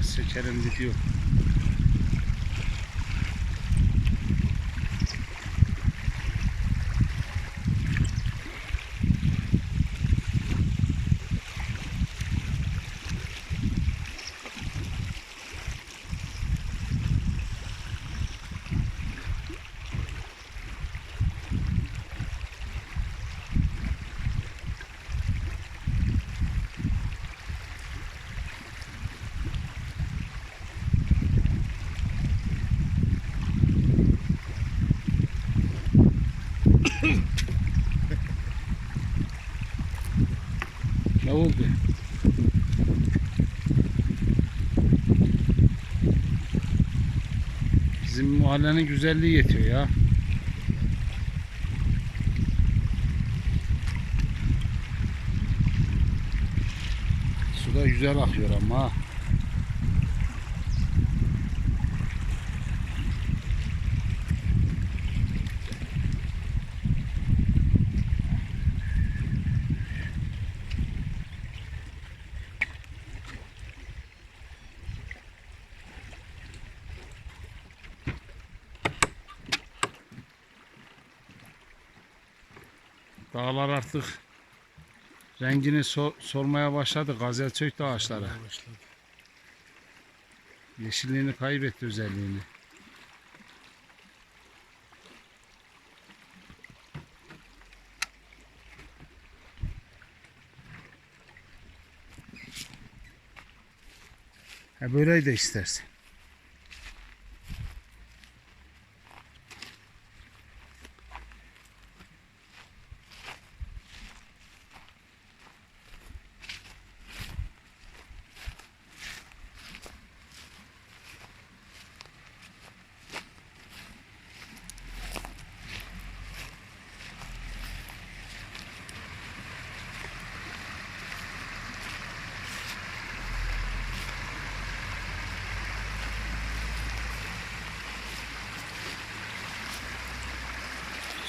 Biraz seçelim gidiyor. Ne oldu? Bizim mahallenin güzelliği yetiyor ya. Su da güzel akıyor ama. ha. Dağlar artık rengini so- sormaya başladı. Gazel çöktü ağaçlara. Yeşilliğini kaybetti özelliğini. Ha böyle de istersen.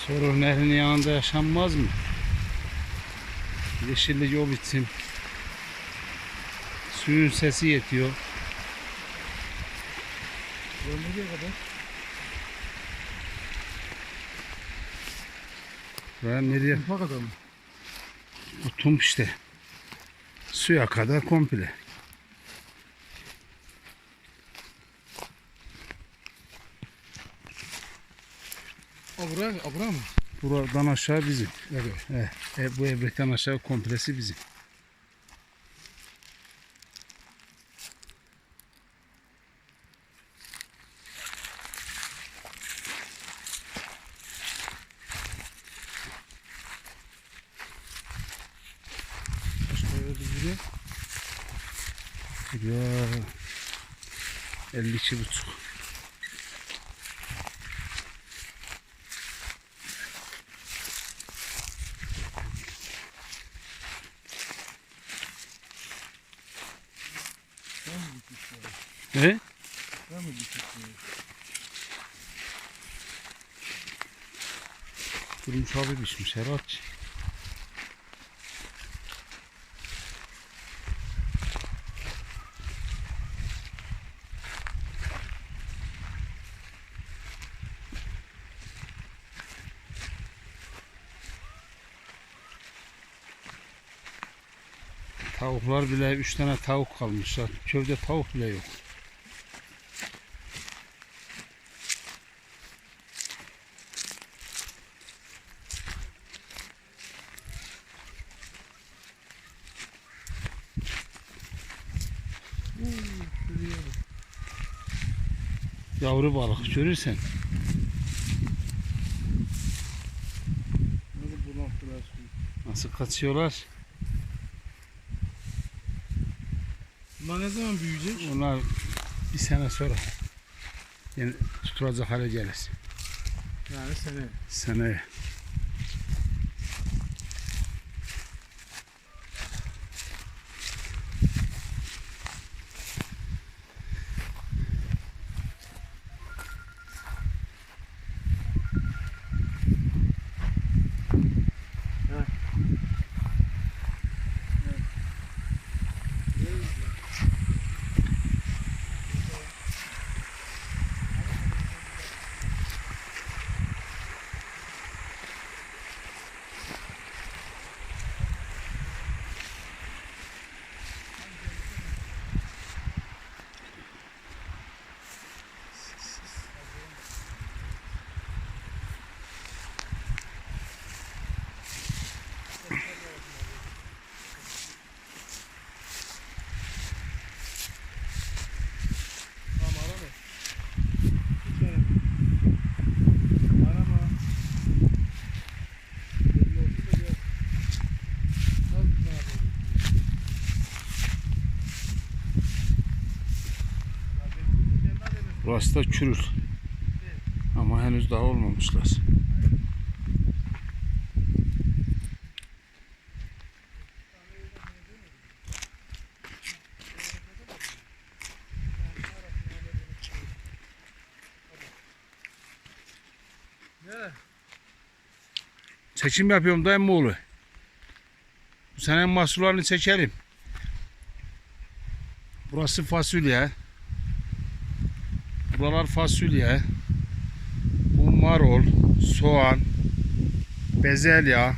Sorun nehrinin yanında yaşanmaz mı? Yeşillik o bitsin. Suyun sesi yetiyor. Yol nereye kadar? Ve nereye? Kumpa kadar mı? Bu tum işte. Suya kadar komple. Abra, abra mı? Buradan aşağı bizim. Evet. E, e, bu evrekten aşağı komplesi bizim. Ya 52 buçuk. Sen mi gitmişsin? Ne? Sen mi gitmişsin? Durmuş abi pişmiş herhalde. Tavuklar bile 3 tane tavuk kalmışlar. Köyde tavuk bile yok. Yavru balık görürsen. Nasıl kaçıyorlar? Bunlar ne zaman büyüyecek? Onlar bir sene sonra yani tutulacak hale gelir. Yani sene. Seneye. Burası da çürül. Ama henüz daha olmamışlar. Seçim yapıyorum da emmoğlu. Bu sene mahsullarını çekelim. Burası fasulye. Buralar fasulye. Bu marul, soğan, bezelye.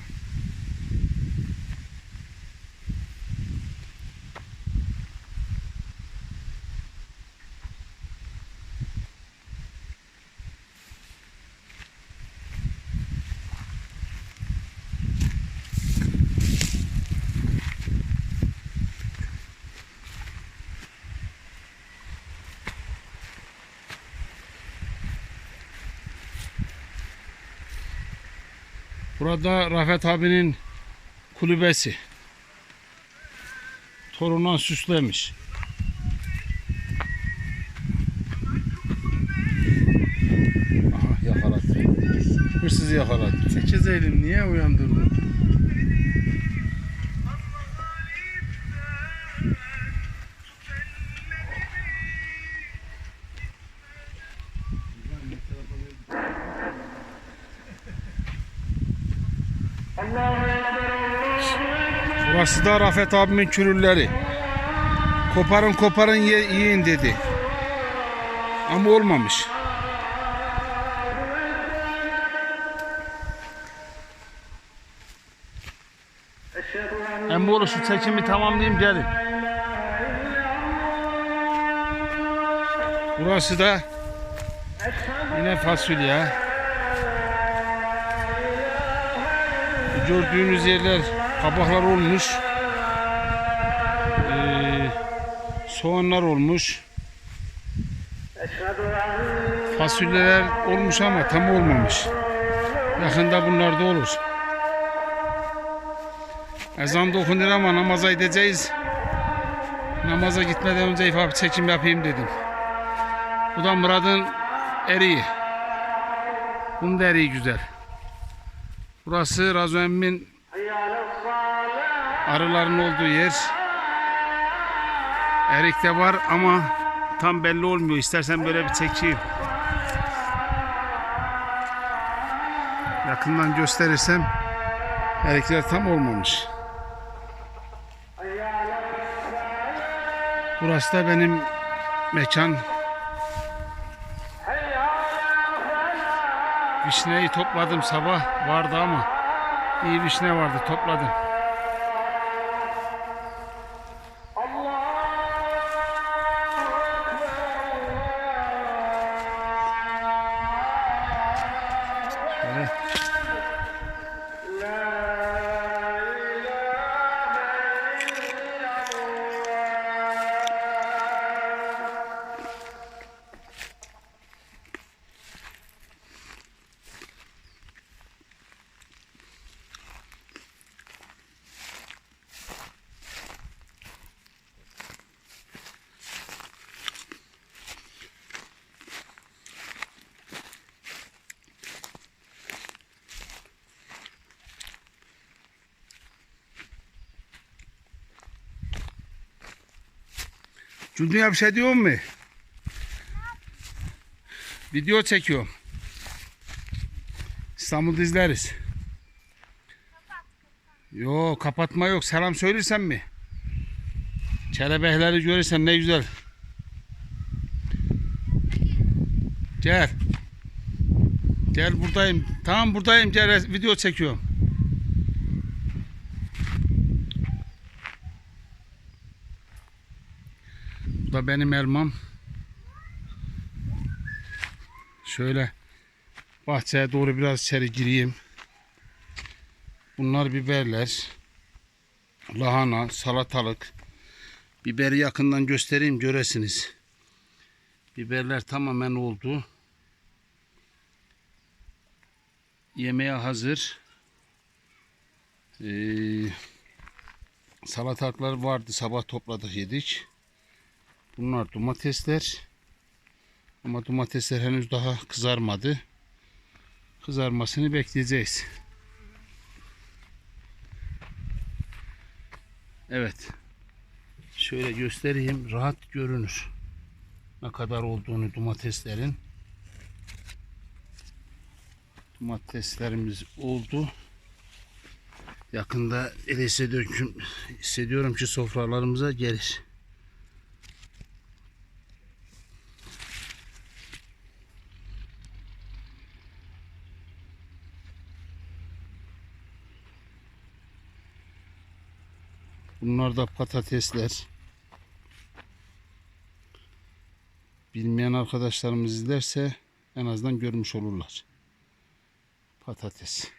Burada Rafet abinin kulübesi. Torundan süslemiş. Aha yakaladı. Hırsızı yakaladı. Sekiz Eylül niye uyandırdın? Burası da Rafet abimin kürülleri. Koparın koparın ye, yiyin dedi. Ama olmamış. Emmoğlu şu çekimi tamamlayayım gelin. Burası da yine fasulye. Gördüğünüz yerler kabaklar olmuş. Ee, soğanlar olmuş. Fasulyeler olmuş ama tam olmamış. Yakında bunlar da olur. Ezan da okunur ama namaza gideceğiz. Namaza gitmeden önce ifade çekim yapayım dedim. Bu da Murat'ın eriği. Bunun da eriği güzel. Burası Razo emmin arıların olduğu yer. Erik de var ama tam belli olmuyor. İstersen böyle bir çekeyim. Yakından gösterirsem erikler tam olmamış. Burası da benim mekan. Vişneyi topladım sabah vardı ama iyi vişne vardı topladım. Evet. Cündü'ye bir şey diyor mu? Video çekiyorum. İstanbul'da izleriz. Yo kapatma yok. Selam söylersen mi? Kelebekleri görürsen ne güzel. Gel. Gel buradayım. Tamam buradayım. Gel video çekiyorum. Da benim elmam. Şöyle bahçeye doğru biraz içeri gireyim. Bunlar biberler. Lahana, salatalık. Biberi yakından göstereyim göresiniz. Biberler tamamen oldu. Yemeğe hazır. Ee, salatalıklar vardı sabah topladık yedik. Bunlar domatesler. Ama domatesler henüz daha kızarmadı. Kızarmasını bekleyeceğiz. Evet. Şöyle göstereyim. Rahat görünür. Ne kadar olduğunu domateslerin. Domateslerimiz oldu. Yakında hissediyorum, hissediyorum ki sofralarımıza gelir. Bunlar da patatesler. Bilmeyen arkadaşlarımız izlerse en azından görmüş olurlar. Patates.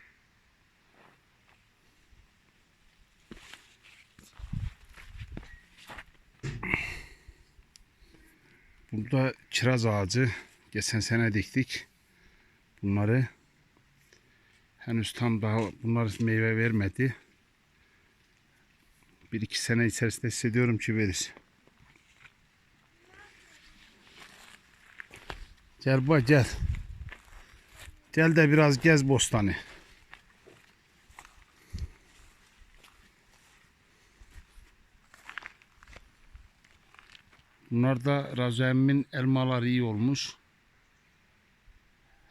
Burada kiraz ağacı. Geçen sene diktik. Bunları henüz tam daha bunlar meyve vermedi. Bir iki sene içerisinde hissediyorum ki verir. Gel bak gel. Gel de biraz gez bostanı. Bunlar da emmin elmaları iyi olmuş.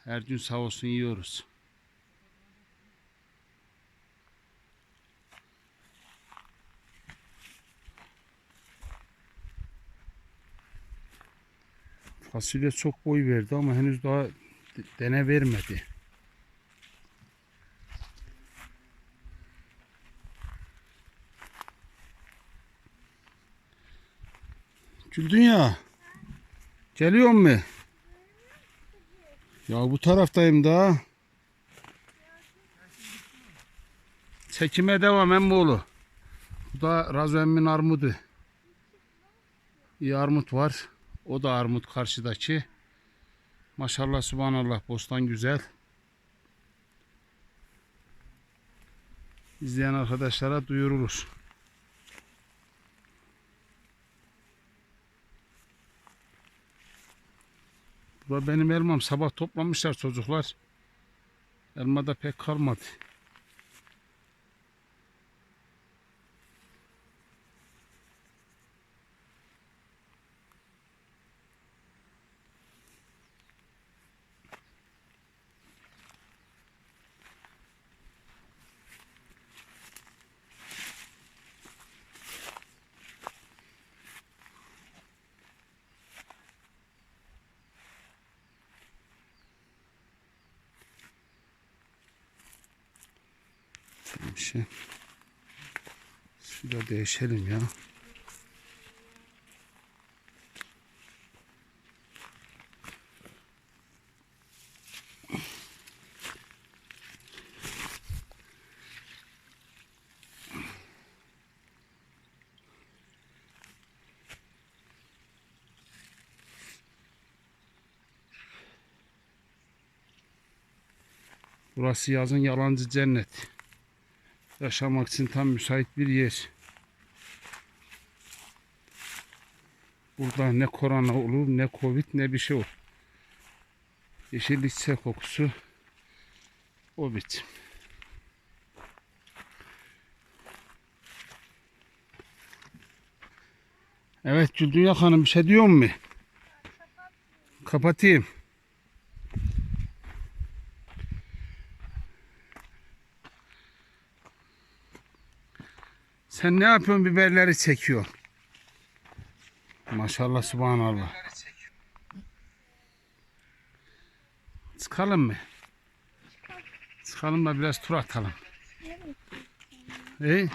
Her gün sağ olsun yiyoruz. Fasulye çok boy verdi ama henüz daha de- dene vermedi. Güldün ya. Geliyor mu? Ya bu taraftayım daha. Çekime devam emmoğlu. Bu da Razu emmin armudu. İyi armut var. O da armut karşıdaki. Maşallah subhanallah bostan güzel. İzleyen arkadaşlara duyurulur. Bu da benim elmam. Sabah toplamışlar çocuklar. Elmada pek kalmadı. Bir şey. Şurada değişelim ya. Burası yazın yalancı cennet. Yaşamak için tam müsait bir yer. Burada ne korona olur, ne covid, ne bir şey olur. Yeşillik çiçek kokusu o biçim. Evet Güldünya Hanım bir şey diyor mu? Kapatayım. Sen ne yapıyorsun biberleri çekiyorsun? Maşallah subhanallah. Çıkalım mı? Çıkalım da biraz tur atalım. İyi.